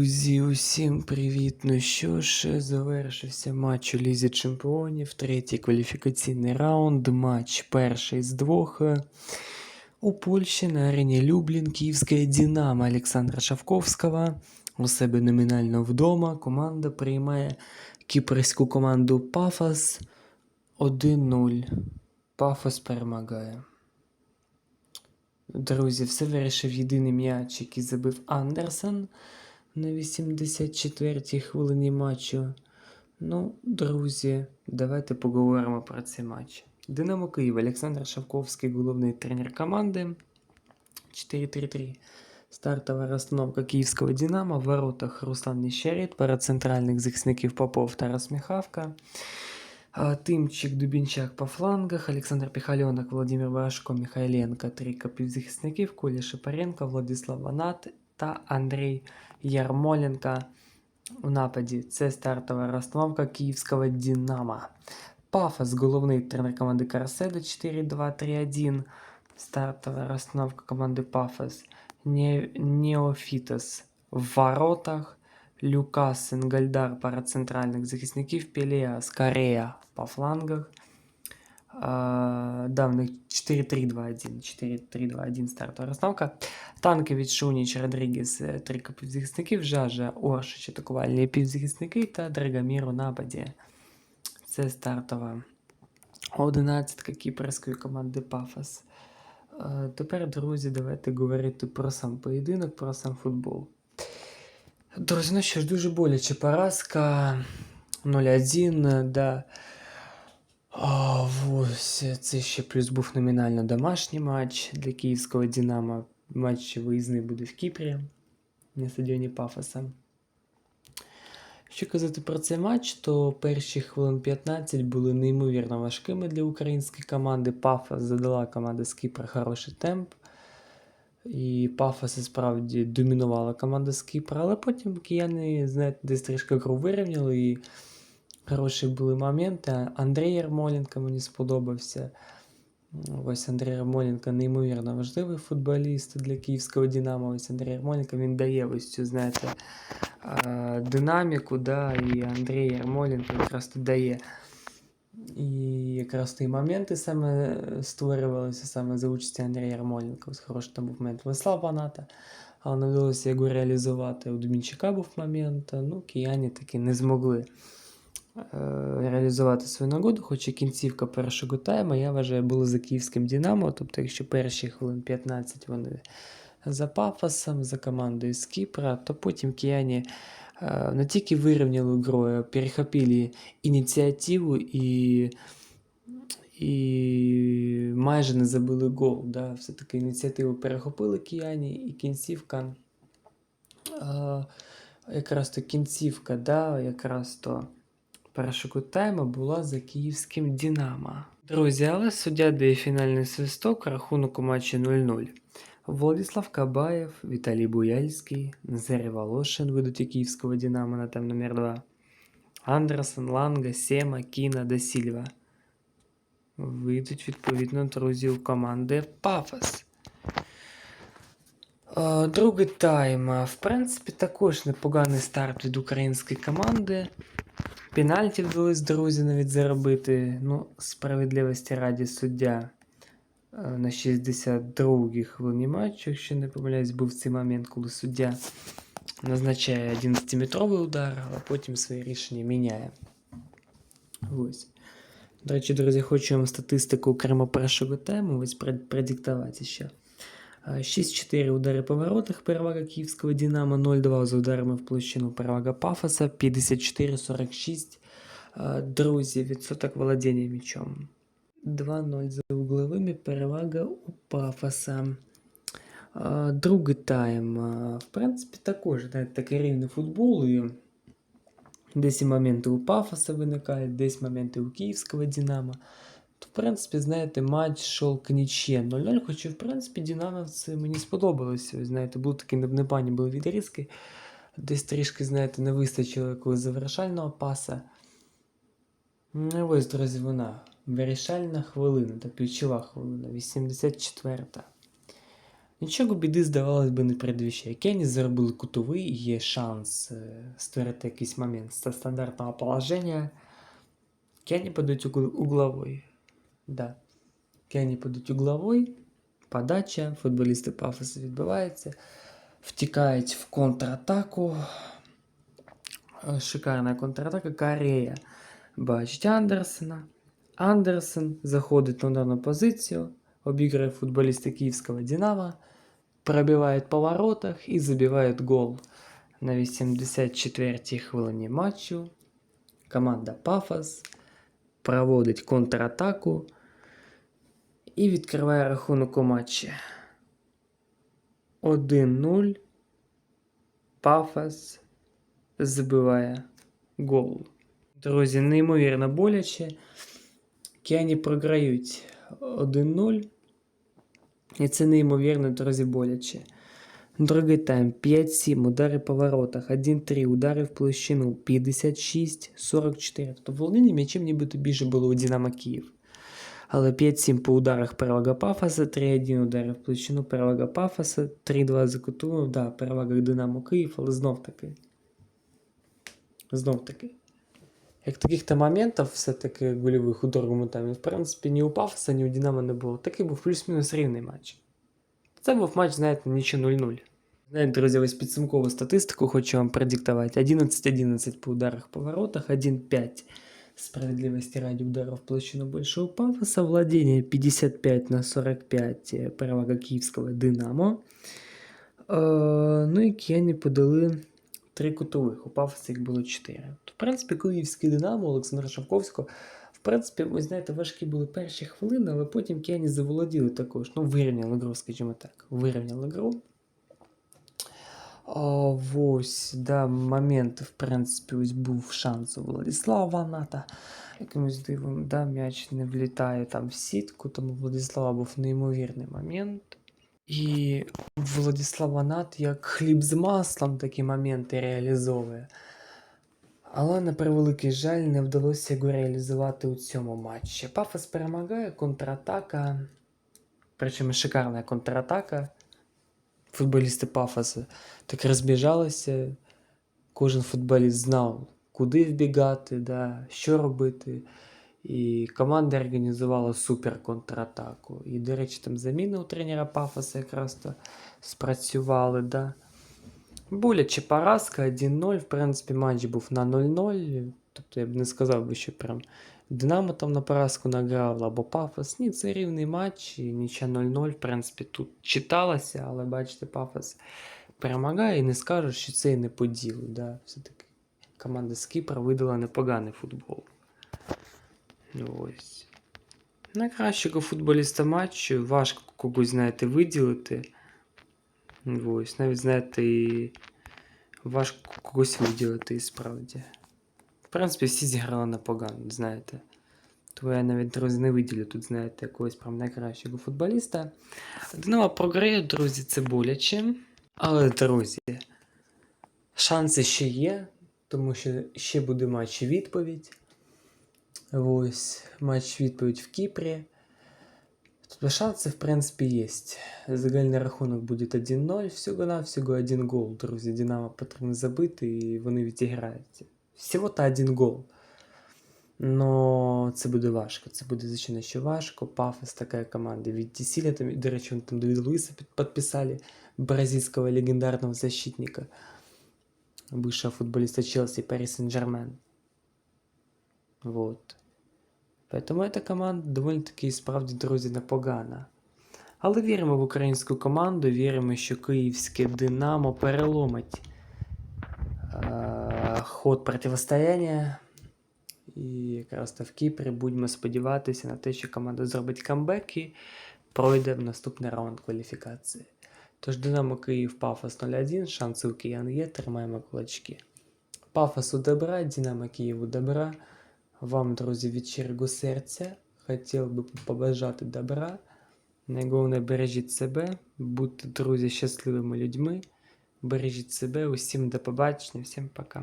Друзі, усім привіт! Ну що ж, завершився матч у Лізі Чемпіонів, третій кваліфікаційний раунд, матч перший з двох. У Польщі на арені Люблін Київське Динамо Олександра Шавковського. У себе номінально вдома команда приймає кіпрську команду Пафос 1-0. Пафос перемагає. Друзі, все вирішив єдиний м'яч, який забив Андерсон на 84-й хвилині матчу. Ну, друзі, давайте поговоримо про цей матч. Динамо Київ, Олександр Шавковський, головний тренер команди. 4-3-3. Стартова розстановка київського Динамо. В воротах Руслан Нещерет, перед центральних захисників Попов Тарас Міхавка. Тимчик Дубінчак по флангах, Олександр Піхальонок, Володимир Барашко, Михайленко, три півзахисників, Коля Шипаренко, Владислав Ванат та Андрій Ярмоленко у нападі. Це стартова розстановка київського Динамо. Пафос, головний тренер команди Карседо 4-2-3-1. Стартова розстановка команди Пафос. Не... Неофітос в воротах. Люкас, Інгальдар, пара центральних захисників, Пелеас, Корея по флангах. Да, в них 4-3-2-1. 4-3-2-1 стартова розстановка. Танкевич, Шуніч, Родрігес, е, три півзахисників, Жажа, Оршич, атакувальні півзахисники та Драгомір у нападі. Це стартова одинадцятка кіпрської команди Пафос. Тепер, друзі, давайте говорити про сам поєдинок, про сам футбол. Друзі, ну що ж, дуже боляче поразка 0-1, да. А, ось це ще плюс був номінально домашній матч для київського Динамо. Матч виїзний буде в Кіпрі на стадіоні Пафоса. Що казати про цей матч, то перші хвилин 15 були неймовірно важкими для української команди. Пафос задала команда з Кіпра хороший темп. І Пафос справді домінувала команда з Кіпра, але потім кияни, знаєте, десь трішки гру вирівняли і хороші були моменти. Андрій Ярмоленко мені сподобався. Ось Андрій Ярмоленко неймовірно важливий футболіст для київського Динамо. Ось Андрій Ярмоленко він дає ось цю, знаєте, динаміку, да, і Андрій Ярмоленко якраз тут дає. І якраз ті моменти саме створювалися саме за участі Андрія Ярмоленка. Ось хороший там був момент Веслава Ваната, але не вдалося його реалізувати. У Дмінчика був момент, ну, кияні таки не змогли реалізувати свою нагоду, хоч і кінцівка першого тайму, я вважаю, була за київським Динамо. Тобто, якщо перші хвилин 15 вони за Пафосом, за командою з Кіпра, то потім кияні е, не тільки вирівняли гру, а перехопили ініціативу і, і майже не забили гол. Да? Все-таки ініціативу перехопили кияні, і кінцівка. е, Якраз то кінцівка, да, якраз то першого тайму була за київським Динамо. Друзі, але суддя дає фінальний свисток, рахунок у матчі 0-0. Владислав Кабаєв, Віталій Буяльський, Назарій Волошин ведуть київського Динамо на там номер 2. Андерсон, Ланга, Сема, Кіна да Сільва. Вийдуть відповідно друзі у команди Пафос. Е, Другий тайм. В принципі, також непоганий старт від української команди. Пенальті вдалося, друзі, навіть заробити. Ну, справедливості раді суддя е, на 62-й хвилині матчу, якщо не помиляюсь, був цей момент, коли суддя назначає 11-метровий удар, а потім своє рішення міняє. Ось. До речі, друзі, хочу вам статистику окремо першого тайму ось пред- ще. А, 6-4 удари по воротах, перевага київського Динамо, 0-2 з ударами в площину, перевага Пафоса, 54-46. А, Друзі, відсоток володіння м'ячом. 2-0 за угловими, перевага у Пафоса. А, Другий тайм. а, В принципі, також знаєте, такий рівний футбол. І десь і моменти у Пафоса виникають, десь моменти у київського Динамо. То, в принципі, знаєте, матч йшов к нічє 0-0, хоча, в принципі, Динамовці мені сподобалося. Знаєте, були такі непогані були відрізки. Десь трішки, знаєте, не вистачило якогось завершального паса. Ну, ось, друзі, вона. Вирішальна хвилина та ключова хвилина, 84-та. Нічого біди, здавалось би, не передвіщає. Кені заробили кутовий, є шанс е, створити якийсь момент стандартного положення. Кені подають угл- угловой. Да. Кені подають угловой, подача, футболісти пафоса відбиваються, втікають в контратаку. Е, Шикарна контратака. Корея бачить Андерсена. Андерсен заходить на ударну позицію, обіграє футболіста київського Динамо, пробиває по воротах і забиває гол на 84-й хвилині матчу. Команда Пафос проводить контратаку І відкриває рахунок у матчі. 1-0. Пафос забиває гол. Друзі, неймовірно боляче. Кіані програють 1-0. І це неймовірно, друзі, боляче. Другий тайм 5-7, удари по воротах, 1-3, удари в площину, 56-44. Тобто володіння м'ячем нібито більше було у Динамо Київ. Але 5-7 по ударах перевага Пафоса, 3-1 удари в площину, перевага Пафоса, 3-2 за кутовим, да, перевага Динамо Київ, але знов таки. Знов таки. Як таких-то моментів все-таки гольових у другому таймі, в принципі, ні у Пафоса, ні у Динамо не було. Такий був плюс-мінус рівний матч. Це був матч, знаєте, нічого 0-0. Знаєте, друзі, ось підсумкову статистику хочу вам продиктувати. 11-11 по ударах по воротах, 1-5 справедливости ради ударов в площину большого пафоса, владение 55 на 45 е, перевага київського Динамо. Е, ну і Кені подали три кутових, у пафоса їх було 4. В принципі, київський Динамо Олександра Шавковського, в принципі, ви знаєте, важкі були перші хвилини, але потім Кені заволоділи також. Ну, вирівняли гру, скажімо так. Вирівняли гру. Ось, да, момент, в принципі, ось був шанс у Владислава Ваната. Якимось дивом, да, м'яч не влітає там в сітку, тому Владислава був неймовірний момент. І Владислав Ванат як хліб з маслом такі моменти реалізовує. Але на превеликий жаль не вдалося його реалізувати у цьому матчі. Пафос перемагає, контратака. Причому шикарна контратака. Футболісти Пафоса так розбіжалися. Кожен футболіст знав, куди вбігати, да, що робити. І команда організувала супер контратаку. І, до речі, там заміни у тренера Пафоса якраз то спрацювали. Да. Боляче поразка 1-0. В принципі, матч був на 0-0. Тобто я б не сказав би, що прям Динамо там на поразку награв, або Пафос. Ні, це рівний матч, і нічого 0-0. В принципі, тут читалося, але бачите, Пафос перемагає і не скажу, що це і не по ділу. Да. Все-таки команда з Кіпра видала непоганий футбол. Ось. Найкращого футболіста матчу важко когось, знаєте, виділити. Ось, навіть, знаєте, і важко когось виділити і справді. Принципі, всі зіграли непогано, знаєте. Тому я навіть, друзі, не виділю тут, знаєте, якогось прям найкращого футболіста. Динамо програє, друзі, це боляче. Але, друзі, шанси ще є, тому що ще буде матч відповідь. Ось, матч відповідь в Кіпрі. Тобто шанси, в принципі, є. Загальний рахунок буде 1-0, всього-навсього один гол, друзі. Динамо потрібно забити і вони відіграються Всього-то один гол. Но це буде важко. Це буде, звичайно, ще важко. Пафос така команда. Від Тісіля, там, до речі, вони там Давида Луїса під- підписали, бразильського легендарного защитника, бывшего футболиста Челси и Пари Сен-Жермен. Вот. Поэтому эта команда доволі-таки і справді, друзі, непогана. Але віримо в українську команду, віримо, що київське Динамо переломить е- ход протистояння. І якраз то в Кіпрі будемо сподіватися на те, що команда зробить камбек і пройде в наступний раунд кваліфікації. Тож Динамо Київ Пафос 0-1, шанси у киян є, тримаємо кулачки. Пафосу добра, Динамо Києву добра. Вам, друзі, від щирого серця хотів би побажати добра. Найголовніше бережіть себе, будьте, друзі, щасливими людьми. Бережіть себе, усім до побачення, всім пока.